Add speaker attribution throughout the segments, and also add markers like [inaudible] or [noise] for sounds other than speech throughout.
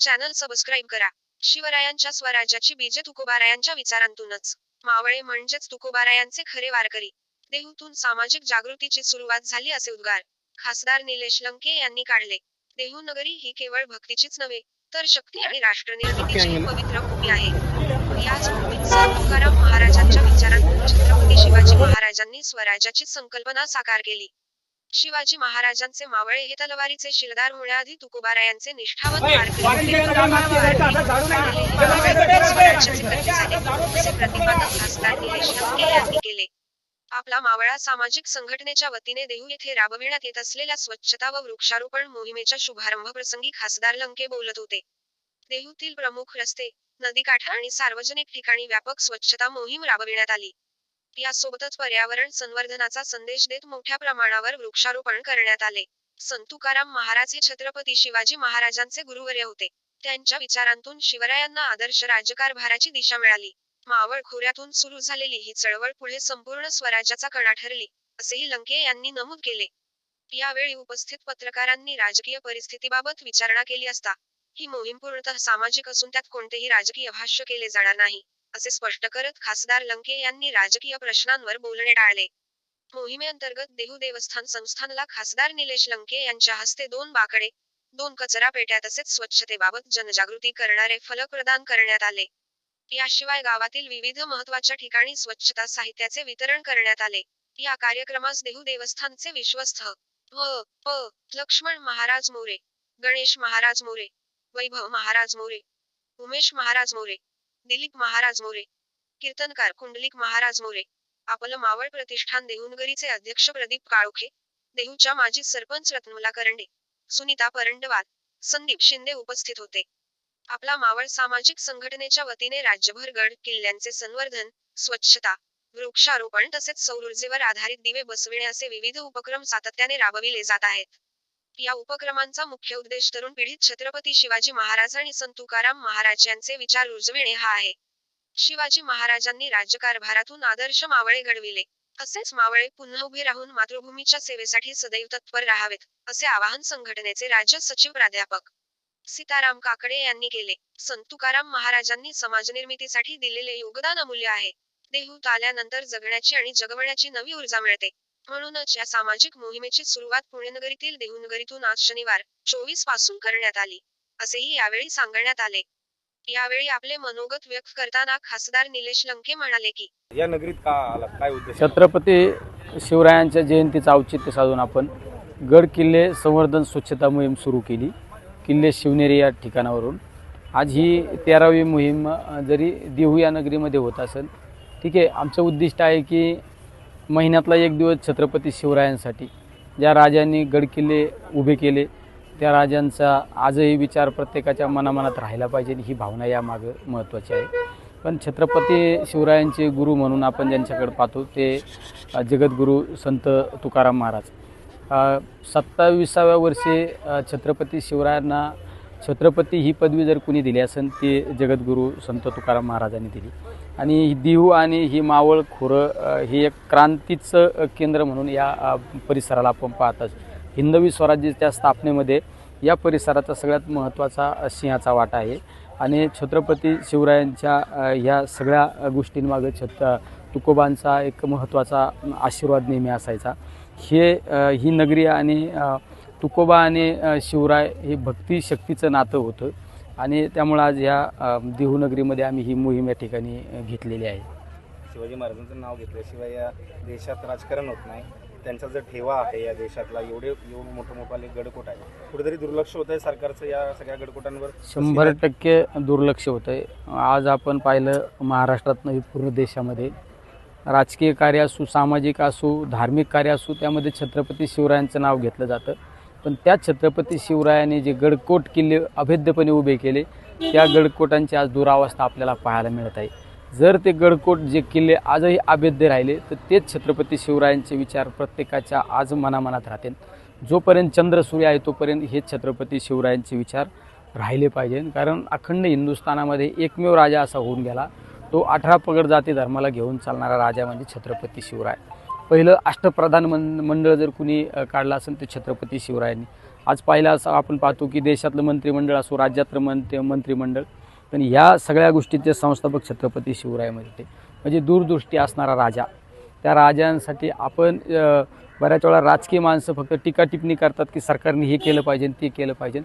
Speaker 1: Channel subscribe करा. शिवरायांच्या स्वराज्याची बीजे तुकोबारायांच्या विचारांतूनच. मावळे म्हणजेच तुकोबारायांचे खरे वारकरी. देहूतून सामाजिक जागृतीची सुरुवात झाली असे उद्गार. खासदार निलेश लंके यांनी काढले. देहू नगरी ही केवळ भक्तीचीच नव्हे तर शक्ती आणि राष्ट्रनिर्मितीची पवित्र भूमी आहे. याच भूमीत संत तुकाराम महाराजांच्या विचारांतून छत्रपती शिवाजी महाराजांनी स्वराज्याची संकल्पना साकार केली. शिवाजी महाराजांचे मावळे हे तलवारीचे शिरदार होण्याआधी तुकोबारायांचे निष्ठावंत केले आपला मावळा सामाजिक संघटनेच्या वतीने देहू येथे राबविण्यात येत असलेल्या स्वच्छता व वृक्षारोपण मोहिमेच्या शुभारंभ प्रसंगी खासदार लंके बोलत होते देहूतील प्रमुख रस्ते नदीकाठ आणि सार्वजनिक ठिकाणी व्यापक स्वच्छता मोहीम राबविण्यात आली यासोबतच पर्यावरण संवर्धनाचा संदेश देत मोठ्या प्रमाणावर वृक्षारोपण करण्यात आले. संत तुकाराम महाराज हे छत्रपती शिवाजी महाराजांचे गुरुवर्य होते. त्यांच्या विचारांतून शिवरायांना आदर्श राज्यकारभाराची दिशा मिळाली. मावळ खोऱ्यातून सुरू झालेली ही चळवळ पुढे संपूर्ण स्वराज्याचा कणा ठरली असेही लंके यांनी नमूद केले. यावेळी उपस्थित पत्रकारांनी राजकीय परिस्थितीबाबत विचारणा केली असता ही मोहीम पूर्णतः सामाजिक असून त्यात कोणतेही राजकीय भाष्य केले जाणार नाही. असे स्पष्ट करत खासदार लंके यांनी राजकीय प्रश्नांवर बोलणे टाळले. मोहिमेअंतर्गत देहू देवस्थान संस्थानला खासदार निलेश लंके यांच्या हस्ते दोन बाकडे दोन कचरा पेट्या तसेच स्वच्छतेबाबत जनजागृती करणारे फलक प्रदान करण्यात आले. याशिवाय गावातील विविध महत्त्वाच्या ठिकाणी स्वच्छता साहित्याचे वितरण करण्यात आले. या कार्यक्रमास देहू देवस्थानचे विश्वस्थ व प लक्ष्मण महाराज मोरे गणेश महाराज मोरे वैभव महाराज मोरे उमेश महाराज मोरे दिलीप महाराज मोरे कीर्तनकार कुंडलिक महाराज मोरे आपलं मावळ प्रतिष्ठान देहुनगरीचे अध्यक्ष प्रदीप काळोखे देहूच्या माजी सरपंच रत्नमला करंडे सुनीता परंडवाल संदीप शिंदे उपस्थित होते. आपला मावळ सामाजिक संघटनेच्या वतीने राज्यभर गड किल्ल्यांचे संवर्धन स्वच्छता वृक्षारोपण तसेच सौर ऊर्जेवर आधारित दिवे बसविणे असे विविध उपक्रम सातत्याने राबविले जात आहेत. या उपक्रमांचा मुख्य उद्देश तरुण पिढीत छत्रपती शिवाजी महाराज आणि संत तुकाराम महाराज यांचे विचार रुजविणे हा आहे. शिवाजी महाराजांनी राज्यकारभारातून आदर्श मावळे घडविले. असेच मावळे पुन्हा उभे राहून मातृभूमीच्या सेवेसाठी सदैव तत्पर राहावेत असे आवाहन संघटनेचे राज्य सचिव प्राध्यापक सीताराम काकडे यांनी केले. संत तुकाराम महाराजांनी समाजनिर्मितीसाठी दिलेले योगदान अमूल्य आहे. देहूत आल्यानंतर जगण्याची आणि जगवण्याची नवी ऊर्जा मिळते. म्हणूनच या सामाजिक मोहिमेची सुरुवात पुणेनगरीतील देहूनगरीतून आज शनिवार चोवीसपासून करण्यात आली असेही यावेळी सांगण्यात आले. यावेळी आपले मनोगत व्यक्त करताना खासदार निलेश लंके म्हणाले की
Speaker 2: या नगरीत का आला काय उद्देश
Speaker 3: छत्रपती शिवरायांच्या जयंतीचं औचित्य साधून आपण गड किल्ले संवर्धन स्वच्छता मोहीम सुरू केली. किल्ले शिवनेरी या ठिकाणावरून. आज ही तेरावी मोहीम जरी देहू या नगरीमध्ये होत असेल ठीक आहे आमचं उद्दिष्ट आहे की महिन्यातला एक दिवस छत्रपती शिवरायांसाठी. ज्या राजांनी गडकिल्ले उभे केले त्या राजांचा आजही विचार प्रत्येकाच्या मनामनात राहिला पाहिजे. ही भावना यामागं महत्त्वाची आहे. पण छत्रपती शिवरायांचे गुरु म्हणून आपण ज्यांच्याकडे पाहतो ते जगद्गुरू संत तुकाराम महाराज. सत्तावीसाव्या सत्ताविसाव्या वर्षी छत्रपती शिवरायांना छत्रपती ही पदवी जर कुणी दिली असेल ते जगद्गुरू संत तुकाराम महाराजांनी दिली. आणि दिहू आणि ही मावळ खोरं हे एक क्रांतीचं केंद्र म्हणून या परिसराला आपण पाहतात हिंदवी स्वराज्याच्या स्थापनेमध्ये या परिसराचा सगळ्यात महत्त्वाचा सिंहाचा वाटा आहे. आणि छत्रपती शिवरायांच्या ह्या सगळ्या गोष्टींमागे छत तुकोबांचा एक महत्त्वाचा आशीर्वाद नेहमी असायचा. हे ही नगरी आणि तुकोबा आणि शिवराय हे भक्ती शक्तीचं नातं होतं. आणि त्यामुळं आज ह्या अ, देहू नगरीमध्ये आम्ही ही मोहीम या ठिकाणी घेतलेली आहे.
Speaker 2: शिवाजी महाराजांचं नाव घेतल्याशिवाय या देशात राजकारण होत नाही. त्यांचा जो ठेवा आहे या देशातला एवढे एवढे मोठं मोठाले गडकोट आहे. कुठेतरी दुर्लक्ष होत आहे सरकारचं या सगळ्या गडकोटांवर.
Speaker 3: शंभर टक्के दुर्लक्ष होतं आहे आज आपण पाहिलं महाराष्ट्रात नाही पूर्ण देशामध्ये. राजकीय कार्य असू सामाजिक असू धार्मिक कार्य असू त्यामध्ये छत्रपती शिवरायांचं नाव घेतलं जातं. पण त्या छत्रपती शिवरायाने जे गडकोट किल्ले अभेद्यपणे उभे केले त्या गडकोटांची आज दुरावस्था आपल्याला पाहायला मिळत आहे. जर ते गडकोट जे किल्ले आजही अभेद्य राहिले तर तेच छत्रपती शिवरायांचे विचार प्रत्येकाच्या आज मनामनात राहतील जोपर्यंत चंद्र सूर्य आहे तोपर्यंत हेच छत्रपती शिवरायांचे विचार राहिले पाहिजे. कारण अखंड हिंदुस्थानामध्ये एकमेव राजा असा होऊन गेला तो अठरा पगड जाती धर्माला घेऊन चालणारा राजा म्हणजे छत्रपती शिवराय. पहिलं अष्टप्रधान मं मंडळ जर कुणी काढलं असेल ते छत्रपती शिवरायांनी. आज पाहिलं असं आपण पाहतो की देशातलं मंत्रिमंडळ असो राज्यातलं मंत्र मंत्रिमंडळ पण ह्या सगळ्या गोष्टीचे संस्थापक छत्रपती शिवरायामध्ये होते. म्हणजे दूरदृष्टी असणारा राजा. त्या राजांसाठी आपण बऱ्याच वेळा राजकीय माणसं फक्त टीकाटिपणी करतात की सरकारने हे केलं पाहिजे ते केलं पाहिजे.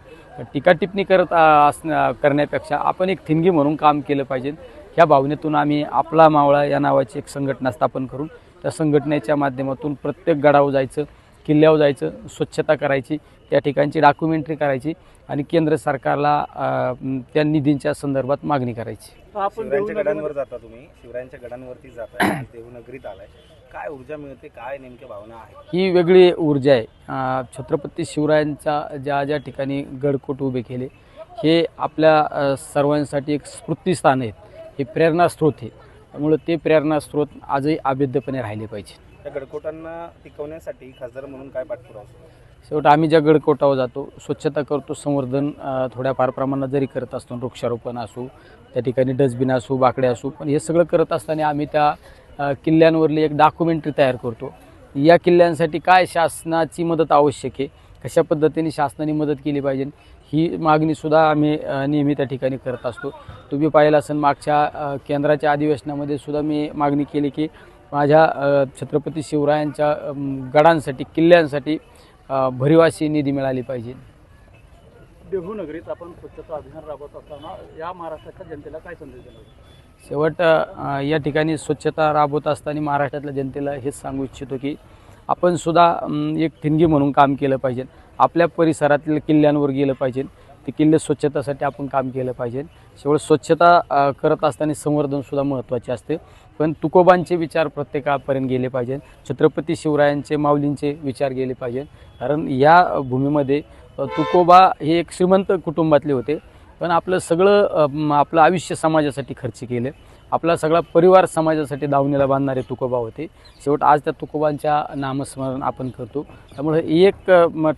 Speaker 3: टीकाटिपणी करत असण्या करण्यापेक्षा आपण एक थिंगी म्हणून काम केलं पाहिजे. ह्या भावनेतून आम्ही आपला मावळा या नावाची एक संघटना स्थापन करून त्या संघटनेच्या माध्यमातून प्रत्येक गडावर जायचं किल्ल्यावर जायचं स्वच्छता करायची त्या ठिकाणची डॉक्युमेंटरी करायची आणि केंद्र सरकारला त्या निधींच्या संदर्भात मागणी करायची.
Speaker 2: शिवरायांच्या गडांवर जाता तुम्ही. शिवरायांच्या गडांवरती जाताय. [coughs] आज देहूनगरीत आलाय. काय ऊर्जा मिळते? काय नेमक्या भावना आहे
Speaker 3: ही वेगळी ऊर्जा आहे. छत्रपती शिवरायांच्या ज्या ज्या ठिकाणी गडकोट उभे केले हे आपल्या सर्वांसाठी एक स्फूर्तीस्थान आहेत. हे प्रेरणास्रोत आहे त्यामुळं ते प्रेरणास्रोत आजही अभेद्यपणे राहिले पाहिजे.
Speaker 2: त्या गडकोटांना टिकवण्यासाठी खासदार म्हणून काय पाठपुरावा सुरू आहे?
Speaker 3: शेवट आम्ही ज्या गडकोटावर जातो स्वच्छता करतो संवर्धन अं, थोड्याफार प्रमाणात जरी करत असतो वृक्षारोपण असो त्या ठिकाणी डस्टबिन असो बाकडे असो पण हे सगळं करत असताना आम्ही त्या अं, किल्ल्यांवरली एक डॉक्युमेंटरी तयार करतो. या किल्ल्यांसाठी काय शासनाची मदत आवश्यक आहे? कशा पद्धतीने शासनाने मदत केली पाहिजे? ही मागणीसुद्धा आम्ही नेहमी त्या ठिकाणी करत असतो. तुम्ही पाहिलं असेल मागच्या केंद्राच्या अधिवेशनामध्ये सुद्धा मी मागणी केली की माझ्या छत्रपती शिवरायांच्या गडांसाठी किल्ल्यांसाठी अ, भरीव अशी निधी मिळाली पाहिजे.
Speaker 4: देहू नगरीत आपण स्वच्छता अभियान राबवत असताना या महाराष्ट्राच्या जनतेला काय संदेश देणार?
Speaker 3: शेवट या ठिकाणी स्वच्छता राबवत असताना महाराष्ट्रातल्या जनतेला हेच सांगू इच्छितो की आपण सुद्धा एक ठिणगी म्हणून काम केलं पाहिजे. आपल्या परिसरातील किल्ल्यांवर गेलं पाहिजे. ते किल्ले स्वच्छतासाठी आपण काम केलं पाहिजे. शेवट स्वच्छता करत असताना संवर्धनसुद्धा महत्त्वाचे असते. पण तुकोबांचे विचार प्रत्येकापर्यंत गेले पाहिजे. छत्रपती शिवरायांचे माऊलींचे विचार गेले पाहिजे. कारण या भूमीमध्ये तुकोबा हे एक श्रीमंत कुटुंबातले होते. पण आपलं सगळं आपलं आयुष्य समाजासाठी खर्च केलं. आपला सगळा परिवार समाजासाठी दावणीला बांधणारे तुकोबा होते. शेवट आज त्या तुकोबांच्या नामस्मरण आपण करतो. त्यामुळे एक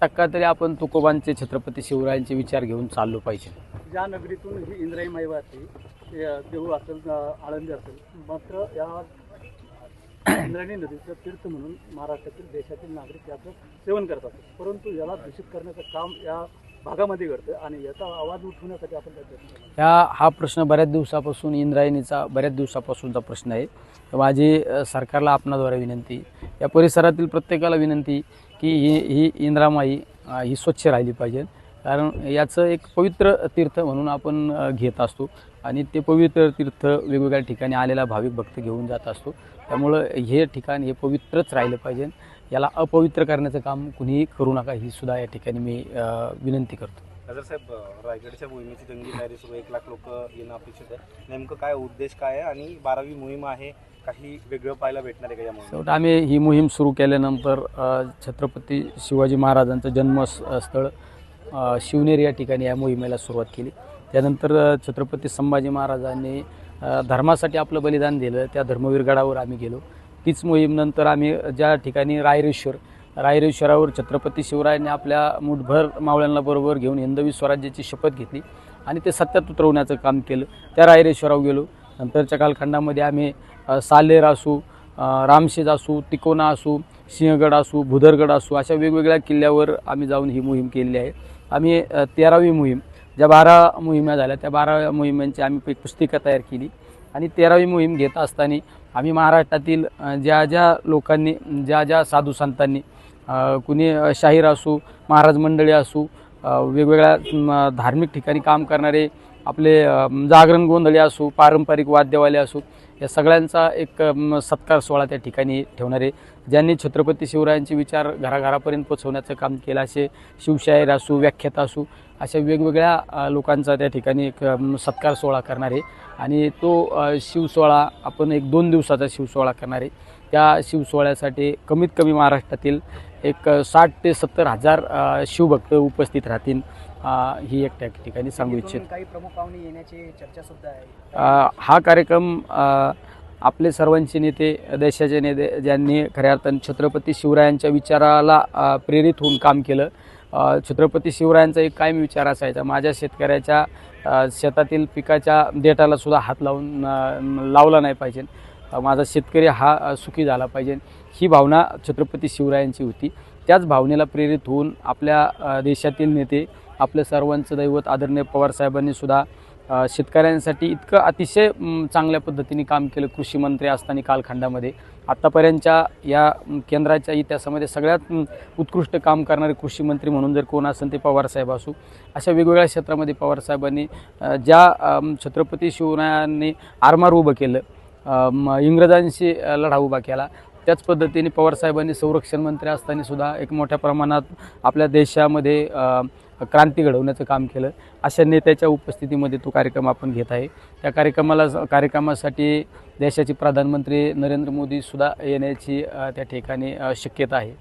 Speaker 3: टक्का तरी आपण तुकोबांचे छत्रपती शिवरायांचे विचार घेऊन चाललो पाहिजे.
Speaker 4: ज्या नगरीतून ही इंद्राई माई वाहते ते देहू असेल आळंदी असेल मात्र या इंद्रायणी नदीचं तीर्थ म्हणून महाराष्ट्रातील देशातील नागरिक याचं सेवन करतात. परंतु याला दूषित करण्याचं काम या भागामध्ये घडतं आणि याचा आवाज उठवण्यासाठी आपण
Speaker 3: ह्या हा प्रश्न बऱ्याच दिवसापासून इंद्रायणीचा बऱ्याच दिवसापासूनचा प्रश्न आहे. माझी सरकारला आपणाद्वारे विनंती या परिसरातील प्रत्येकाला विनंती की ही ही इंद्रामाई ही स्वच्छ राहिली पाहिजे. कारण याचं एक पवित्र तीर्थ म्हणून आपण घेत असतो. आणि ते पवित्र तीर्थ वेगवेगळ्या ठिकाणी आलेला भाविक भक्त घेऊन जात असतो. त्यामुळं हे ठिकाण हे पवित्रच राहिलं पाहिजे. याला अपवित्र करण्याचं काम कुणीही करू नका ही सुद्धा या ठिकाणी मी विनंती करतो.
Speaker 2: खासदार साहेब रायगडच्या मोहिमेची जंगी तयारी सुरू. एक लाख लोक येणं अपेक्षित आहे. नेमकं काय उद्देश काय आहे? आणि बारावी मोहीम आहे. काही वेगळं पाहायला भेटणार आहे का या मोहिमेत?
Speaker 3: शेवट आम्ही ही मोहीम सुरू केल्यानंतर छत्रपती शिवाजी महाराजांचं जन्मस्थळ शिवनेरी या ठिकाणी या मोहिमेला सुरुवात केली. त्यानंतर छत्रपती संभाजी महाराजांनी धर्मासाठी आपलं बलिदान दिलं. त्या धर्मवीर गडावर आम्ही गेलो. तीच मोहीम नंतर आम्ही ज्या ठिकाणी रायरेश्वर रायरेश्वरावर छत्रपती शिवरायांनी आपल्या मुठभर मावळ्यांना बरोबर घेऊन हिंदवी स्वराज्याची शपथ घेतली आणि ते सत्यात उतरवण्याचं काम केलं. त्या रायरेश्वरावर गेलो. नंतरच्या कालखंडामध्ये आम्ही सालेर असू रामशेज असू तिकोना असू सिंहगड असू भुदरगड असू अशा वेगवेगळ्या किल्ल्यावर आम्ही जाऊन ही मोहीम केलेली आहे. आम्ही तेरावी मोहीम ज्या बारा मोहिमा झाल्या त्या बारा मोहिमांची आम्ही एक पुस्तिका तयार केली. आणि तेरावी मोहीम घेत असताना आम्ही महाराष्ट्रातील ज्या ज्या लोकांनी ज्या ज्या साधू संतांनी कुणी शाहीर असू महाराज मंडळी असू वेगवेगळ्या धार्मिक ठिकाणी काम करणारे आपले जागरण गोंधळी असू पारंपरिक वाद्यवाले असू या सगळ्यांचा एक सत्कार सोहळा त्या ठिकाणी ठेवणारे ज्यांनी छत्रपती शिवरायांचे विचार घराघरापर्यंत पोचवण्याचं काम केलं असे शिवशाहीर असू व्याख्याता असू अशा वेगवेगळ्या लोकांचा त्या ठिकाणी एक सत्कार सोहळा करणारे आणि तो शिवसोहळा आपण एक दोन दिवसाचा शिवसोहळा करणारे. त्या शिवसोहळ्यासाठी कमीत कमी महाराष्ट्रातील एक साठ ते सत्तर हजार शिवभक्त उपस्थित राहतील. ही एक त्या ठिकाणी सांगू इच्छित.
Speaker 5: काही प्रमुख पाहुणे येण्याची चर्चा सुद्धा आहे.
Speaker 3: हा कार्यक्रम आपले सर्वांचे नेते देशाचे नेते ज्यांनी खऱ्या अर्थाने छत्रपती शिवरायांच्या विचाराला प्रेरित होऊन काम केलं. छत्रपती शिवरायांचा एक कायम विचार असायचा. माझ्या शेतकऱ्याच्या शेतातील पिकाच्या देठाला सुद्धा हात लावून लावला नाही पाहिजे. माझा शेतकरी हा सुखी झाला पाहिजे. ही भावना छत्रपती शिवरायांची होती. त्याच भावनेला प्रेरित होऊन आपल्या देशातील नेते आपलं सर्वांचं दैवत आदरणीय पवारसाहेबांनी सुद्धा शेतकऱ्यांसाठी इतकं अतिशय चांगल्या पद्धतीने काम केलं कृषी मंत्री असताना कालखंडामध्ये. आत्तापर्यंतच्या या केंद्राच्या इतिहासामध्ये सगळ्यात उत्कृष्ट काम करणारे कृषी मंत्री म्हणून जर कोण असेल ते पवारसाहेब असू. अशा वेगवेगळ्या क्षेत्रामध्ये पवारसाहेबांनी ज्या छत्रपती शिवरायांनी आरमार उभं केलं इंग्रजांशी लढा उभा केला त्याच पद्धतीने पवारसाहेबांनी संरक्षण मंत्री असताना सुद्धा एक मोठ्या प्रमाणात आपल्या देशामध्ये क्रांती घडवण्याचं काम केलं. अशा नेत्याच्या उपस्थितीमध्ये तो कार्यक्रम आपण घेत आहे. त्या कार्यक्रमाला कार्यक्रमासाठी देशाचे प्रधानमंत्री नरेंद्र मोदीसुद्धा येण्याची त्या ठिकाणी शक्यता आहे.